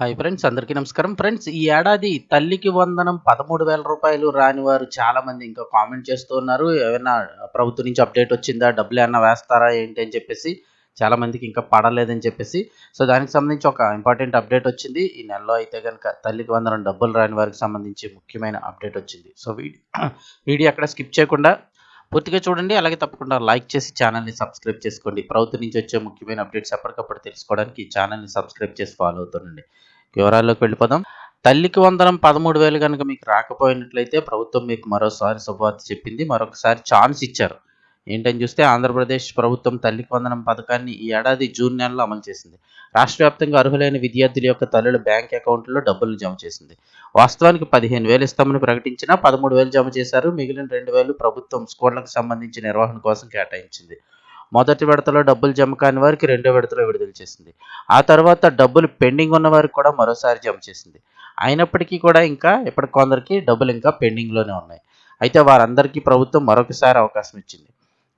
Hi friends అందరికీ నమస్కారం. Friends ఈ ఏడాది తల్లికి వందనం పదమూడు వేల రూపాయలు రాని వారు చాలామంది ఇంకా కామెంట్ చేస్తూ ఉన్నారు. ఏమైనా ప్రభుత్వం నుంచి అప్డేట్ వచ్చిందా? డబ్బులు ఏమన్నా వేస్తారా? ఏంటి అని చెప్పేసి చాలామందికి ఇంకా పడలేదని చెప్పేసి. సో దానికి సంబంధించి ఒక ఇంపార్టెంట్ అప్డేట్ వచ్చింది. ఈ నెలలో అయితే కనుక తల్లికి వందనం డబ్బులు రాని వారికి సంబంధించి ముఖ్యమైన అప్డేట్ వచ్చింది. సో వీడియో వీడియో అక్కడ స్కిప్ చేయకుండా పూర్తిగా చూడండి. అలాగే తప్పకుండా లైక్ చేసి ఛానల్ని సబ్స్క్రైబ్ చేసుకోండి. ప్రభుత్వం నుంచి వచ్చే ముఖ్యమైన అప్డేట్స్ ఎప్పటికప్పుడు తెలుసుకోవడానికి ఈ ఛానల్ని సబ్స్క్రైబ్ చేసి ఫాలో అవుతుండండి. వివరాల్లోకి వెళ్ళిపోదాం. తల్లికి వందనం పదమూడు వేలు కనుక మీకు రాకపోయినట్లయితే ప్రభుత్వం మీకు మరోసారి శుభవార్త చెప్పింది. మరొకసారి ఛాన్స్ ఇచ్చారు. ఏంటని చూస్తే ఆంధ్రప్రదేశ్ ప్రభుత్వం తల్లికి వందనం పథకాన్ని ఈ ఏడాది జూన్ నెలలో అమలు చేసింది. రాష్ట్ర వ్యాప్తంగా అర్హులైన విద్యార్థుల యొక్క తల్లుల బ్యాంక్ అకౌంట్లో డబ్బులు జమ చేసింది. వాస్తవానికి పదిహేను వేలు ఇస్తామని ప్రకటించినా పదమూడు వేలు జమ చేశారు. మిగిలిన రెండు వేలు ప్రభుత్వం స్కూళ్ళకు సంబంధించి నిర్వహణ కోసం కేటాయించింది. మొదటి విడతలో డబ్బులు జమ కాని వారికి రెండో విడతలో విడుదల చేసింది. ఆ తర్వాత డబ్బులు పెండింగ్ ఉన్న వారికి కూడా మరోసారి జమ చేసింది. అయినప్పటికీ కూడా ఇంకా ఇప్పటి కొందరికి డబ్బులు ఇంకా పెండింగ్లోనే ఉన్నాయి. అయితే వారందరికీ ప్రభుత్వం మరొకసారి అవకాశం ఇచ్చింది.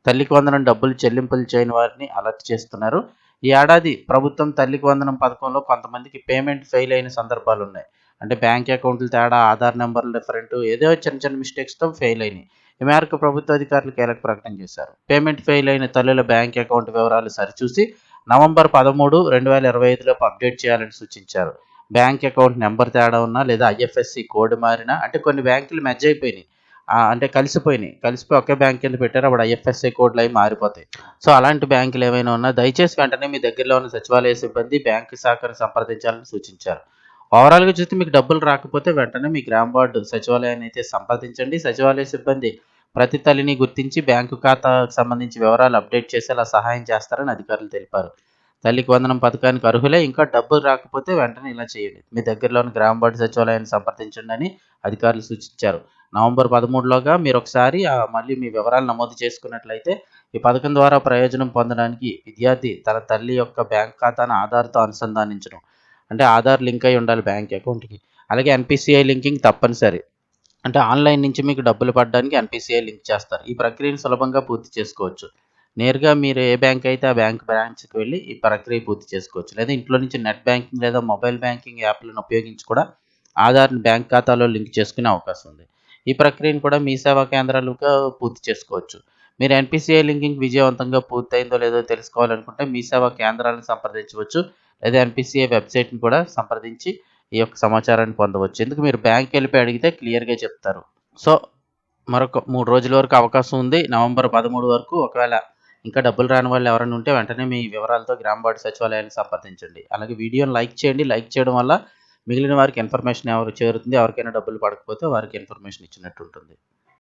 తల్లికి వందనం డబ్బులు చెల్లింపులు చేయని వారిని అలర్ట్ చేస్తున్నారు. ఈ ఏడాది ప్రభుత్వం తల్లికి వందనం పథకంలో కొంతమందికి పేమెంట్ ఫెయిల్ అయిన సందర్భాలు ఉన్నాయి. అంటే బ్యాంక్ అకౌంట్లు తేడా ఆధార్ నెంబర్లు డిఫరెంట్ ఏదో చిన్న చిన్న మిస్టేక్స్తో ఫెయిల్ అయినాయి. ఈ మేరకు ప్రభుత్వ అధికారులు కీలక ప్రకటన చేశారు. పేమెంట్ ఫెయిల్ అయిన తల్లుల బ్యాంక్ అకౌంట్ వివరాలు సరిచూసి నవంబర్ పదమూడు రెండు వేల ఇరవై ఐదులోపు అప్డేట్ చేయాలని సూచించారు. బ్యాంక్ అకౌంట్ నెంబర్ తేడా ఉన్నా లేదా ఐఎఫ్ఎస్సి కోడ్ మారినా అంటే కొన్ని బ్యాంకులు మెజ్ అయిపోయినాయి అంటే కలిసిపోయినాయి. కలిసిపోయి ఒకే బ్యాంక్ కింద పెట్టారు అప్పుడు ఐఎఫ్ఎస్ఐ కోడ్లు అవి మారిపోతాయి. సో అలాంటి బ్యాంకులు ఏమైనా ఉన్నా దయచేసి వెంటనే మీ దగ్గరలో ఉన్న సచివాలయ సిబ్బంది బ్యాంకు శాఖను సంప్రదించాలని సూచించారు. ఓవరాల్గా చూస్తే మీకు డబ్బులు రాకపోతే వెంటనే మీ గ్రామ వార్డు సచివాలయాన్ని అయితే సంప్రదించండి. సచివాలయ సిబ్బంది ప్రతి తల్లిని గుర్తించి బ్యాంకు ఖాతాకు సంబంధించి వివరాలు అప్డేట్ చేసేలా సహాయం చేస్తారని అధికారులు తెలిపారు. తల్లికి వందనం పథకానికి అర్హులే ఇంకా డబ్బులు రాకపోతే వెంటనే ఇలా చేయండి మీ దగ్గరలోని గ్రామ వార్డు సచివాలయాన్ని సంప్రదించండి అని అధికారులు సూచించారు. నవంబర్ పదమూడులోగా మీరు ఒకసారి మళ్ళీ మీ వివరాలు నమోదు చేసుకున్నట్లయితే ఈ పథకం ద్వారా ప్రయోజనం పొందడానికి విద్యార్థి తన తల్లి యొక్క బ్యాంక్ ఖాతాను ఆధార్తో అనుసంధానించడం. అంటే ఆధార్ లింక్ అయి ఉండాలి బ్యాంక్ అకౌంట్కి. అలాగే ఎన్పిసిఐ లింకింగ్ తప్పనిసరి. అంటే ఆన్లైన్ నుంచి మీకు డబ్బులు పడడానికి ఎన్పిసిఐ లింక్ చేస్తారు. ఈ ప్రక్రియను సులభంగా పూర్తి చేసుకోవచ్చు. నేరుగా మీరు ఏ బ్యాంక్ అయితే ఆ బ్యాంక్ బ్రాంచ్కి వెళ్ళి ఈ ప్రక్రియ పూర్తి చేసుకోవచ్చు. లేదా ఇంట్లో నుంచి నెట్ బ్యాంకింగ్ లేదా మొబైల్ బ్యాంకింగ్ యాప్లను ఉపయోగించి కూడా ఆధార్ని బ్యాంక్ ఖాతాలో లింక్ చేసుకునే అవకాశం ఉంది. ఈ ప్రక్రియను కూడా మీ సేవా కేంద్రాలుగా పూర్తి చేసుకోవచ్చు. మీరు ఎన్పిసిఐ లింకింగ్ విజయవంతంగా పూర్తయిందో లేదో తెలుసుకోవాలనుకుంటే మీ సేవా కేంద్రాలను సంప్రదించవచ్చు. లేదా ఎన్పిసిఐ వెబ్సైట్ని కూడా సంప్రదించి ఈ యొక్క సమాచారాన్ని పొందవచ్చు. ఎందుకు? మీరు బ్యాంక్ వెళ్ళిపోయి అడిగితే క్లియర్గా చెప్తారు. సో మరొక మూడు రోజుల వరకు అవకాశం ఉంది. నవంబర్ పదమూడు వరకు ఒకవేళ ఇంకా డబ్బులు రాని వాళ్ళు ఎవరైనా ఉంటే వెంటనే మీ వివరాలతో గ్రామవాడి సచివాలయాన్ని సంప్రదించండి. అలాగే వీడియోని లైక్ చేయండి. లైక్ చేయడం వల్ల మిగిలిన వారికి ఇన్ఫర్మేషన్ ఎవరు చేరుతుంది ఎవరికైనా డబ్బులు పడకపోతే వారికి ఇన్ఫర్మేషన్ ఇచ్చినట్టు ఉంటుంది.